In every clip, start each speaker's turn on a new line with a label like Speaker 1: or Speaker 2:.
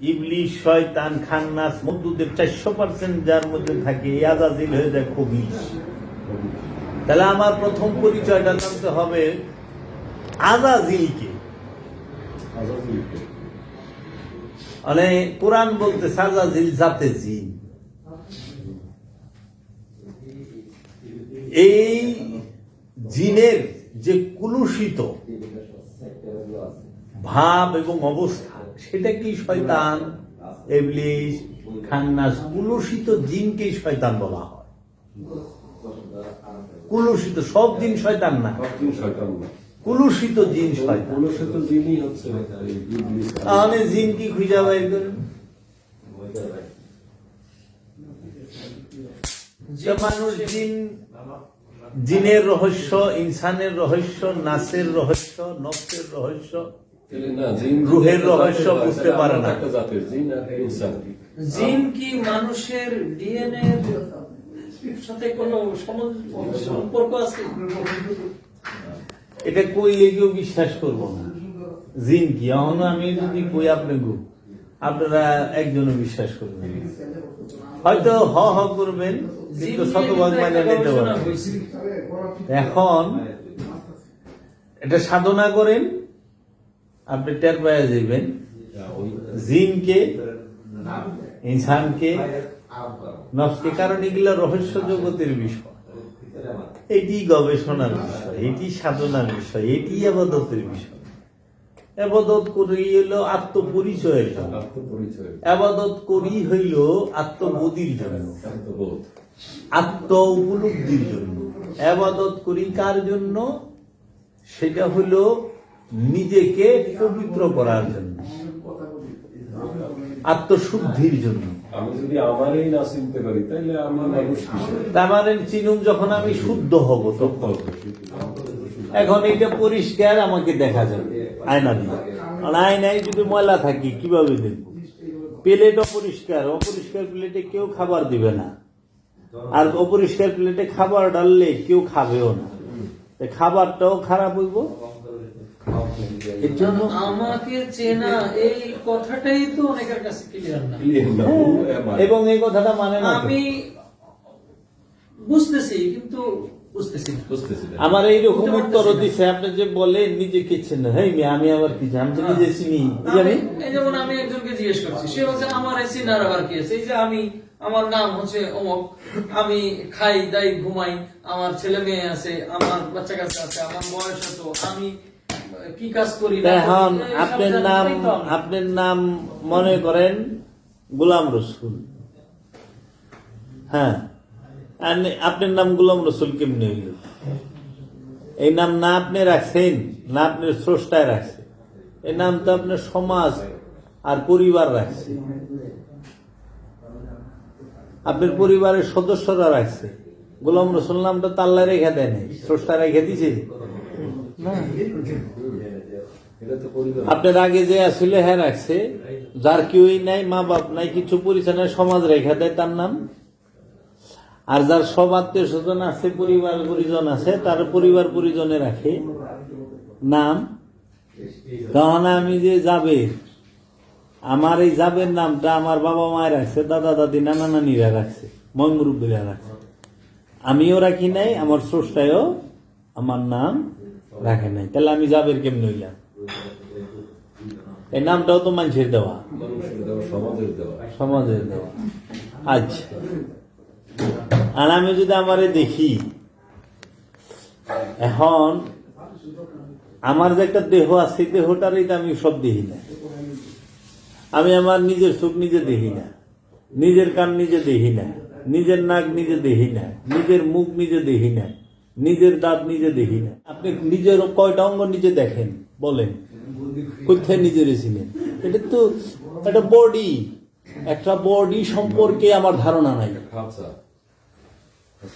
Speaker 1: ইবলিশ শয়তান খান্নাস চারশো পার্সেন্ট যার মধ্যে থাকে হয়ে যায় কবিশ তাহলে আমার প্রথম পরিচয়টা জানতে হবে আজাজিলকে। মানে কোরআন বলতে আজাজিল জাতে জিন। এই জিনের যে কুলুষিত ভাব এবং অবস্থা সেটা কি শয়তান? এবলিশ খান্নাস কুলুষিত জিনকেই শয়তান বলা হয়। কুলুষিত সব জিন শয়তান না? কুলুষিত জিন শয়তান।
Speaker 2: কলুষিত জিনই হচ্ছে
Speaker 1: তাহলে জিন কি খুঁজা বাইর করেন যে মানুষ জিন জিনের রহস্য ইনসানের রহস্য নাসের রহস্য নফসের রহস্য রুহের রহস্য বুঝতে পারে না।
Speaker 2: একটা জাতের জিন আর ইনসান
Speaker 3: জিন কি মানুষের ডিএনএ সাথে কোনো সম্পর্ক আছে
Speaker 1: এটা কইলে কেউ বিশ্বাস করব না জিন কি এখন আমি যদি কই আপনি গু আপনারা একজনও বিশ্বাস করবেন হয়তো হ হ করবেন
Speaker 3: জিন
Speaker 1: কিন্তু শতভাগ মানে নিতে পারবেন এখন এটা সাধনা করেন আপনি টের পাওয়া যাবেন জিনকে, ইনসানকে, নফসকে, কারণ এগুলো রহস্য জগতের বিষয়। এটি গবেষণার বিষয়, এটি সাধনার বিষয়, এটি আবাদতের বিষয়। আবাদত করি হইল আত্মপরিচয়ের জন্য। আবাদত করি হইল আত্মবোধির জন্য। আত্ম উপলব্ধির জন্য। আবাদত করি কার জন্য? সেটা হলো নিজেকে পবিত্র করার জন্য আত্মশুদ্ধির জন্য।
Speaker 2: আমি যদি আমারই না চিনতে পারি তাহলে আমি মানুষ কিসের?
Speaker 1: মানে চিনুম যখন আমি শুদ্ধ হব তখন। এখন এটা পরিষ্কার আমাকে দেখা যাবে আয়না দিয়ে। আয়নায় যদি ময়লা থাকি কীভাবে দেখব? প্লেট অপরিষ্কার অপরিষ্কার প্লেটে কেউ খাবার দিবে না। আর অপরিষ্কার প্লেটে খাবার ডাললে কেউ খাবেও না। খাবারটাও খারাপ হইব এর জন্য
Speaker 3: আমাকে চেনা এই কথাটাই তো অনেকের কাছে ক্লিয়ার না।
Speaker 2: ক্লিয়ার না, ও আমার।
Speaker 1: এবং এই কথাটা মানে না
Speaker 3: আমি বুঝতেছি কিন্তু বুঝতেছি না।
Speaker 2: বুঝতেছি
Speaker 1: আমার এইরকম উত্তর দিছে আপনি যে বলেন নিজে কি চিনেন হেই মেয়ে, আমি আবার কি জানি? আমি নিজে চিনি জানি
Speaker 3: এই যেমন আমি একজনকে জিজ্ঞেস করছি সে বলছে আমার এই চিনার আবার কি? আছে এই যে আমি আমার নাম হচ্ছে অমক। আমি খাই দাই ঘুমাই আমার ছেলে মেয়ে আছে আমার বাচ্চা কাচ্চা আছে আমার বয়স এত আমি কি কাজ করি
Speaker 1: এখন আপনার নাম। আপনার নাম মনে করেন গোলাম রসুল। হ্যাঁ আপনার নাম গোলাম রসুল কেমনি হইল? এই নাম না আপনি রাখছেন না আপনার স্রষ্টায় রাখছে এই নাম তো আপনার সমাজ আর পরিবার রাখছে। আপনার পরিবারের সদস্যরা রাখছে। গোলাম রসুল নামটা তাল্লা রেখে দেয় নাই স্রষ্টা রেখে দিছে। আপনার আগে যে আসলে হ্যাঁ রাখছে, যার কেউই নাই, মা বাপ নাই, কিছু পরিচয় সমাজ রেখা দেয় তার নাম। আর যার সব আত্মীয় স্বজন আছে, পরিবার পরিজন আছে, তার পরিবার পরিজনে রাখে। নাম? তখন আমি যে যাবে, আমার এই যাবের নামটা আমার বাবা মায়ের রাখছে, দাদা দাদি, নানা নানিরা রাখছে ময়মুরব্বীরা রাখছে। আমিও রাখি নাই, আমার স্রষ্টায়ও আমার নাম। রাখে নাই। তাহলে আমি যাবের কেমন হইলাম? এই নামটাও তো মানুষের দেওয়া।
Speaker 2: সমাজের দেওয়া।
Speaker 1: আচ্ছা। আর আমি যদি আমারে দেখি, এখন আমার যে একটা দেহ আছে দেহটারই তো আমি সব দেখি না। আমি আমার নিজের চোখ নিজে দেখি না। নিজের কান নিজে দেখি না। নিজের নাক নিজে দেখি না। নিজের মুখ নিজে দেখি না। নিজের দাঁত নিজে দেখি না। আপনি নিজের কয়টা অঙ্গ নিজে দেখেন বলেন। কোথায় নিজের ছিলেন এটা তো একটা বডি একটা বডি সম্পর্কে আমার ধারণা নাই।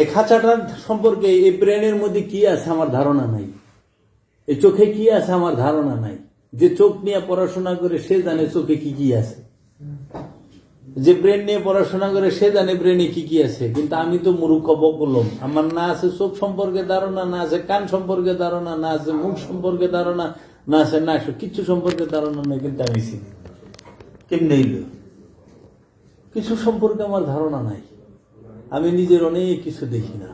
Speaker 1: এই খাঁচাটার সম্পর্কে এই ব্রেনের মধ্যে কি আছে আমার ধারণা নাই। এই চোখে কি আছে আমার ধারণা নাই। যে চোখ নিয়ে পড়াশোনা করে সে জানে চোখে কি কি আছে। যে ব্রেন নিয়ে পড়াশোনা করে সে জানে ব্রেনে কি কি আছে। কিন্তু আমি তো মূর্খ বললাম আমার না আছে চোখ সম্পর্কে ধারণা না আছে কান সম্পর্কে ধারণা না আছে মুখ সম্পর্কে ধারণা না আছে না আছে কিচ্ছু সম্পর্কে ধারণা নেই কিন্তু আমি চিনি। কেমনে কিছু সম্পর্কে আমার ধারণা নাই। আমি নিজের অনেক কিছু দেখি না।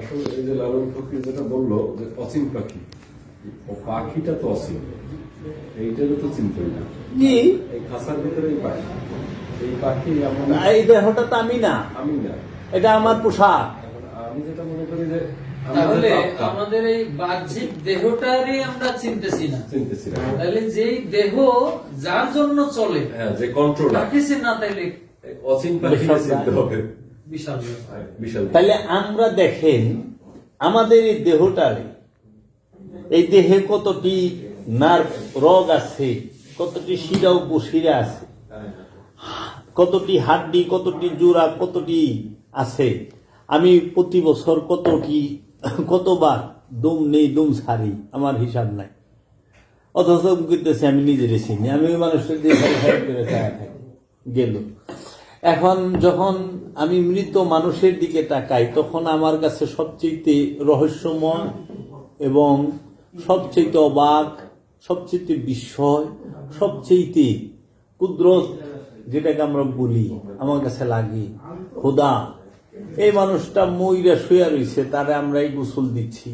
Speaker 2: আসলে এই যে লালন ফকির যেটা বলল যে অসীম পাখি ও পাখিটা তো অসীম। এইটারও তো চিন্তই না এই খাঁচার ভিতরে পাখি। এই পাখি এমন
Speaker 1: এই দেহটা আমি না।
Speaker 2: আমি না।
Speaker 1: এটা আমার পোশাক।
Speaker 2: আমি যেটা মনে করি যে
Speaker 3: তাহলে
Speaker 2: আমাদের
Speaker 3: এই বাহ্যিক দেহটারই আমরা চিনতেছি না।
Speaker 2: চিনতেছি না।
Speaker 3: তাহলে যেই দেহ যার জন্য চলে
Speaker 2: হ্যাঁ যে কন্ট্রোল
Speaker 3: তাকে না তাইলে
Speaker 2: অসীম পাখিটা চিনতে হবে।
Speaker 3: বিশাল
Speaker 2: হ্যাঁ, বিশাল
Speaker 1: তাহলে আমরা দেখেন আমাদের এই দেহটারে এই দেহে কতটি নার্ভ রগ আছে কতটি শিরা উপশিরা আছে। কতটি হাড্ডি, কতটি জোড়া, কতটি আছে? আমি প্রতি বছর কতটি, কতবার দুম নেই, দুম সারি আমার হিসাব নাই। অথচ করতেছি আমি নিজের চিনি। আমি ওই মানুষের থাকি গেল। এখন যখন আমি মৃত মানুষের দিকে তাকাই, তখন আমার কাছে সবচেয়ে রহস্যময় এবং সবচেয়ে অবাক সবচেয়ে বিস্ময় সবচেয়ে কুদরত যেটাকে আমরা বলি, আমার কাছে লাগে, খোদা। এই মানুষটা মইরা শুয়ে রয়েছে তারে আমরাই গোসল দিচ্ছি,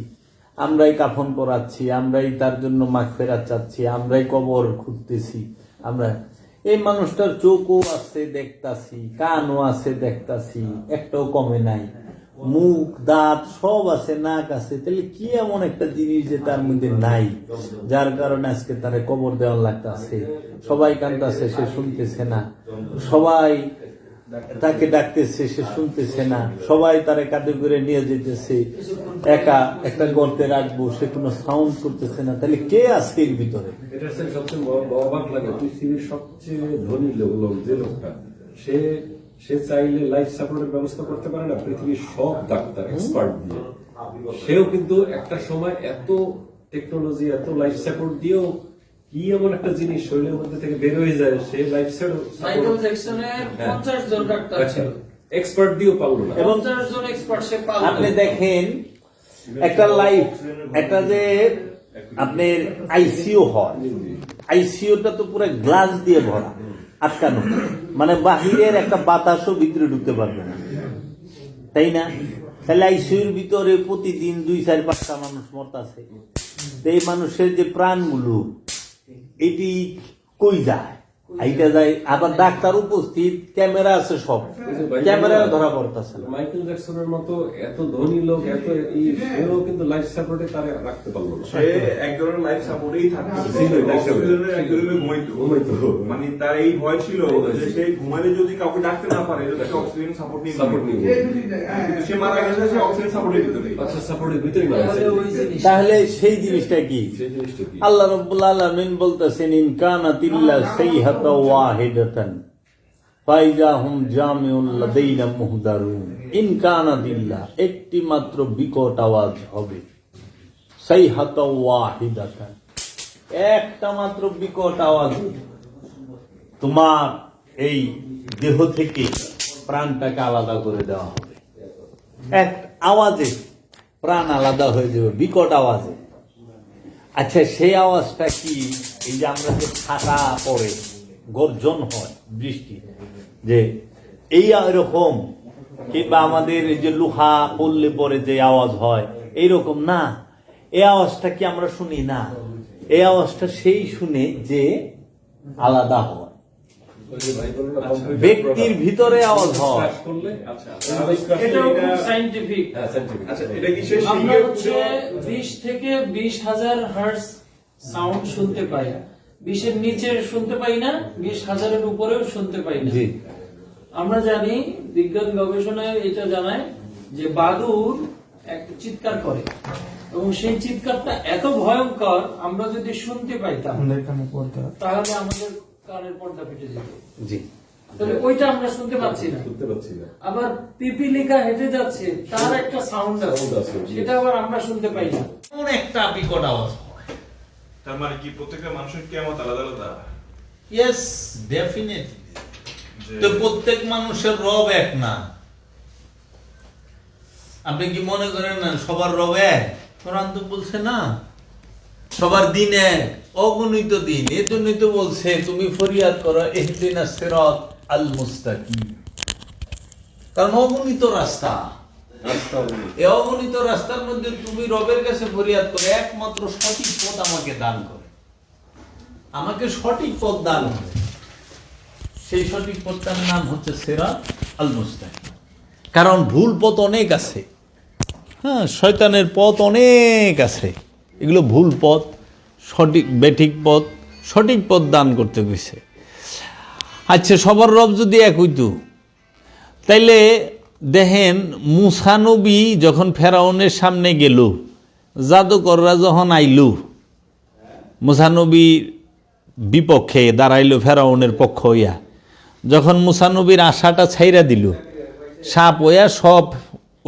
Speaker 1: আমরাই কাফন পরাচ্ছি, আমরাই তার জন্য মাখ ফেরা চাচ্ছি, আমরাই কবর খুঁজতেছি, আমরা এই মানুষটার চোখও আছে, দেখতাছি, কানও আছে, দেখতাছি, একটাও কমে নাই। মুখ, দাঁত সব আছে, নাক আছে। তাহলে কি এমন একটা জিনিস যে তার মধ্যে নাই? যার কারণে আজকে তারে কবর দেওয়ার লাগতাছে সবাই কান্দাছে, সে শুনতেছে না। সবাই তাকে ডাকতেছে, সে শুনতেছে না। সবাই তারে কাঁধে করে নিয়ে যেতেছে। একা একটা গর্তে রাখব, সে কোনো সাউন্ড করতেছে না। তাহলে কে আছে এর ভিতরে?
Speaker 2: সবচেয়ে সবচেয়ে ধনী লোক, যে লোকটা, সে সে চাইলে লাইফ সাপোর্টের ব্যবস্থা করতে পারে না পৃথিবীর সব ডাক্তার এক্সপার্ট দিয়ে। সেও কিন্তু একটা সময় এত টেকনোলজি এত লাইফ সাপোর্ট দিয়েও কি এমন একটা জিনিস শরীরের মধ্যে থেকে বের হয়ে যায় সে লাইফ
Speaker 3: ছিল।
Speaker 2: এক্সপার্ট দিয়েও পারল না।
Speaker 1: এবং
Speaker 3: জন এক্সপার্ট সে পাল
Speaker 1: আপনি দেখেন একটা লাইফ একটা যে আপনার আইসিইউ হয়। আইসিইউটা তো পুরো গ্লাস দিয়ে ভরা। আটকানো। মানে বাহিরের একটা বাতাসও ভিতরে ঢুকতে পারবে না। তাই না? তাহলে আইসিইউর ভিতরে প্রতিদিন দুই, চার, পাঁচটা মানুষ মরতাছে। এই মানুষের যে প্রাণগুলো, এটি কই যায়? যায় আবার ডাক্তার উপস্থিত ক্যামেরা আছে সব ক্যামেরা ধরা পড়তেছে
Speaker 2: মাইকেল জ্যাকসনের মতো এত ধনী লোক এত এই কিন্তু লাইফ সাপোর্টে তারা রাখতে পারল না
Speaker 4: সে এক ধরনের লাইফ সাপোর্টেই থাকতো
Speaker 2: ছিল, life support।
Speaker 4: অক্সিজেনের এক ধরনের ঘুমাইতো
Speaker 2: ঘুমাইতো।
Speaker 4: মানে তার এই ভয় ছিল যে সে ঘুমালে যদি কাউকে ডাকতে না পারে তাকে অক্সিজেন সাপোর্ট নিয়ে
Speaker 2: সাপোর্ট নিয়ে
Speaker 4: সে মারা গেছে সে অক্সিজেন সাপোর্টের ভিতরে
Speaker 2: আচ্ছা সাপোর্টের ভিতরে মারা
Speaker 3: তাহলে
Speaker 1: সেই জিনিসটা কি
Speaker 2: সেই জিনিসটা কি
Speaker 1: আল্লাহ রব্বুল আলামিন বলতেছেন ইন কানাত ইল্লা সাইহাতা ফাইজা হুম মুহদারুন। ইন কানাত ইল্লা একটি মাত্র বিকট আওয়াজ হবে। সাইহাতা ওয়াহিদাতান। একটা মাত্র বিকট আওয়াজ তোমার এই দেহ থেকে প্রাণটাকে আলাদা করে দেওয়া হবে। এক আওয়াজে প্রাণ আলাদা হয়ে যাবে, বিকট আওয়াজে। আচ্ছা সেই আওয়াজটা কি? এই যে আমরা যে ছাতা পড়ে গর্জন হয় বৃষ্টি। যে এই এরকম কিংবা আমাদের এই যে লোহা পড়লে পরে যে আওয়াজ হয় এইরকম না। এই আওয়াজটা কি আমরা শুনি? না। এই আওয়াজটা সেই শুনে যে আলাদা হয়। ব্যক্তির ভিতরে আওয়াজ হয়।
Speaker 2: আচ্ছা।
Speaker 4: আচ্ছা এটা কি সে
Speaker 3: আমরা
Speaker 4: শিখে
Speaker 3: হচ্ছে বিশ থেকে বিশ হাজার হার্স সাউন্ড শুনতে পাই। বিশের নিচে শুনতে পাই না বিশ হাজারের উপরেও শুনতে পাই না। আমরা জানি বিজ্ঞান গবেষণায় এটা জানায় যে বাদুর এক চিৎকার করে। এবং সেই চিৎকারটা এত ভয়ঙ্কর আমরা যদি শুনতে পাইতাম তাহলে আমাদের কানের পর্দা ফেটে যেত।
Speaker 1: জি।
Speaker 3: তাহলে ওইটা আমরা শুনতে পাচ্ছি না।
Speaker 2: শুনতে পাচ্ছি না।
Speaker 3: আবার পিপিলিকা হেঁটে যাচ্ছে তার একটা সাউন্ড আছে। সেটা আবার আমরা শুনতে পাই না।
Speaker 1: একটা বিকট আওয়াজ।
Speaker 4: তার মানে কি প্রত্যেকটা মানুষের কেমন আলাদা আলাদা?
Speaker 1: ইয়েস ডেফিনেটলি তো প্রত্যেক মানুষের রব এক না। আপনি কি মনে করেন না সবার রব এক? কোরআন তো বলছে না। সবার দিন এক অগণিত দিন। এ জন্যই তো বলছে তুমি ফরিয়াদ করো এহদিনা সিরাত আল মুস্তাকিম কারণ অগণিত রাস্তা। অগণিত রাস্তার মধ্যে তুমি রবের কাছে ফরিয়াদ করে, একমাত্র সঠিক পথ আমাকে দান করে। আমাকে সঠিক পথ দান করে। সেই সঠিক পথটার নাম হচ্ছে সেরা আল মুস্তাকিম কারণ ভুল পথ অনেক আছে। হ্যাঁ শয়তানের পথ অনেক আছে। এগুলো ভুল পথ, সঠিক, বেঠিক পথ, সঠিক পথ দান করতে গেছে আচ্ছা সবার রব যদি এক হইতো, তাইলে দেখেন মুসানবী যখন ফেরাউনের সামনে গেল, জাদুকররা যখন আইল মুসানবীর বিপক্ষে দাঁড়াইল ফেরাউনের পক্ষ হইয়া। যখন মুসানবীর আশাটা ছাইরা দিল, সাপ হইয়া সব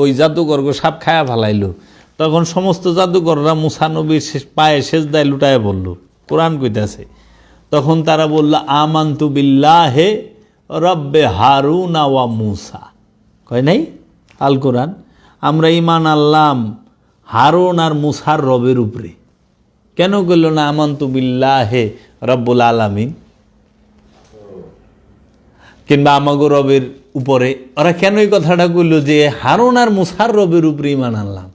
Speaker 1: ওই জাদুকর্গ সাপ খায়া ফেলাইল। তখন সমস্ত জাদুকররা মুসানবীর পায়ে শেষ দায় লুটায় বলল কোরআন কইতাছে, তখন তারা বলল, আমান্তু বিল্লাহে রব্বে হারুন ওয়া মুসা। কয় নাই? আল কোরআন, আমরা ইমান আল্লাম হারুন আর মুসার রবের উপরে। কেন করল না, আমন্ত বিল্লাহে রব্বুল আলামিন। কিংবা আমাগো রবের উপরে। ওরা কেন এই কথাটা করল যে, হারুন আর মুসার রবের উপরে ইমান আনলাম?